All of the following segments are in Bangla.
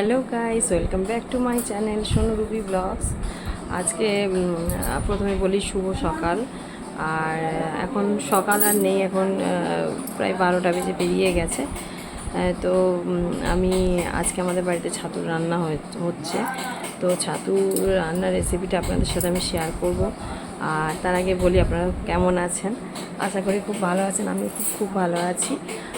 Hello guys welcome back to my channel Sonu Ruby vlogs আজকে প্রথমে বলি শুভ সকাল। আর এখন সকাল আর নেই, এখন প্রায় বারোটা বেজে পেরিয়ে গেছে। তো আমি আজকে আমাদের বাড়িতে ছাতুর রান্না হয়ে- হচ্ছে। তো ছাতুর রান্নার রেসিপিটা আপনাদের সাথে আমি শেয়ার করব। আর তার আগে বলি আপনারা কেমন আছেন? আশা করি খুব ভালো আছেন আমি খুব খুব ভালো আছি।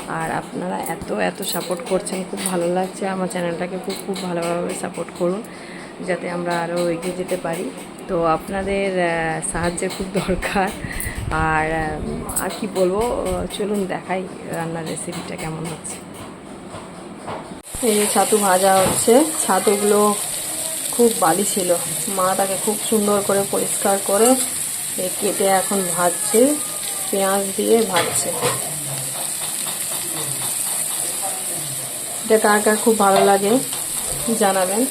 আর আপনারা এত এত সাপোর্ট করছেন, খুব ভালো লাগছে। আমার চ্যানেলটাকে খুব খুব ভালোভাবে সাপোর্ট করুন, যাতে আমরা আরও এগিয়ে যেতে পারি। তো আপনাদের সাহায্যের খুব দরকার। আর আর কি বলব? চলুন দেখাই রান্নার রেসিপিটা কেমন হচ্ছে। এই যে ছাতু ভাজা হচ্ছে ছাতুগুলো খুব বালি ছিল। মা তাকে খুব সুন্দর করে পরিষ্কার করে কেটে এখন ভাজছে পেঁয়াজ দিয়ে ভাজছে। এটা কার কার খুব ভালো লাগে জানাবেন।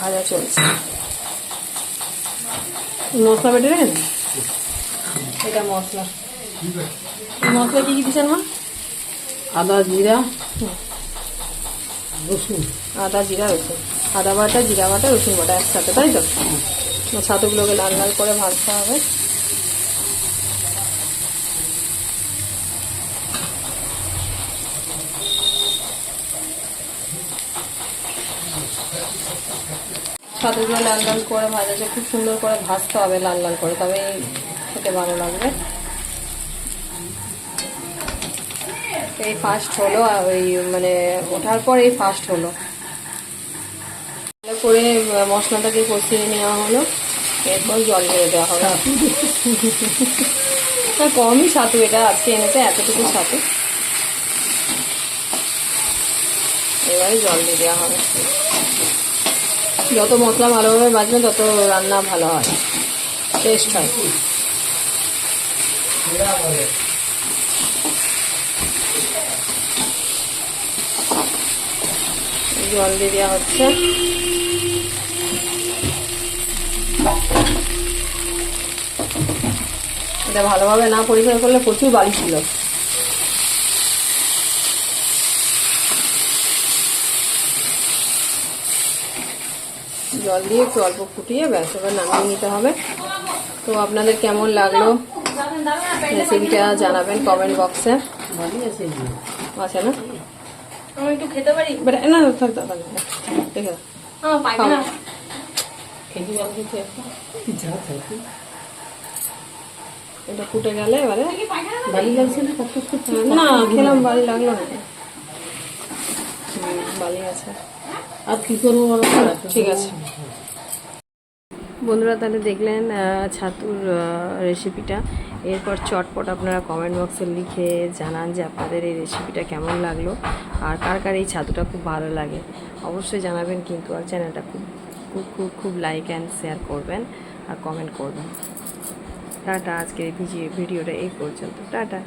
ভাজা চলছে। মশলা বেটে নেন এটা মশলা। মশলা কি কি দিচ্ছেন মা? আদা জিরা। রসুন। আদা জিরা রসুন। আদা বাটা জিরা বাটা রসুন বাটা একসাথে তাই তো? ছাতুগুলোকে লাল লাল করে ভাজতে হবে। ছাতুগুলো লাল লাল করে ভাজাতে খুব সুন্দর করে ভাজতে হবে লাল লাল করে তবে খেতে ভালো লাগবে। এই ফার্স্ট হলো ওই মানে ওঠার পর এই ফার্স্ট হলো। ভালো করে মশলাটাকে কষিয়ে নেওয়া হলো। এরপর জল দিয়ে দেওয়া হবে। তা কমই ছাতু এটা আজকে এনেছে, এতটুকু ছাতু এবারে জল দিয়ে দেওয়া হবে। যত মশলা ভালোভাবে বাজবে, তত রান্না ভালো হয়। টেস্ট হয়। জল দিয়ে দেওয়া হচ্ছে। এটা ভালোভাবে না পরিষ্কার করলে প্রচুর বালি ছিল। জল দিয়ে একটু অল্প ফুটিয়ে ব্যাস এবার নামিয়ে নিতে হবে। তো আপনাদের কেমন লাগল? রেসিপিটা জানাবেন কমেন্ট বক্সে। আছে না? আমি একটু খেতে পারি? না থাক থাক থাক। দেখে আমার পায়খানা খেতে খেতে একটা যা থাকে এটা ফুটে গেলে এবারে ভালো লাগছে না? কত না খেলাম বালি লাগল না। হুম, বালি আছে। আর কি করব বলো? ঠিক আছে। বন্ধুরা, তাহলে দেখলেন ছাতুর রেসিপিটা এরপর চটপট আপনারা কমেন্ট বক্সে লিখে জানান যে আপনাদের এই রেসিপিটা কেমন লাগল আর কার কার এই ছাতুটা খুব ভালো লাগে। অবশ্যই জানাবেন, কিন্তু আর চ্যানেলটা খুব খুব খুব খুব লাইক অ্যান্ড শেয়ার করবেন আর কমেন্ট করবেন। টাটা, আজকের ভিডিওটা এই পর্যন্ত। টাটা।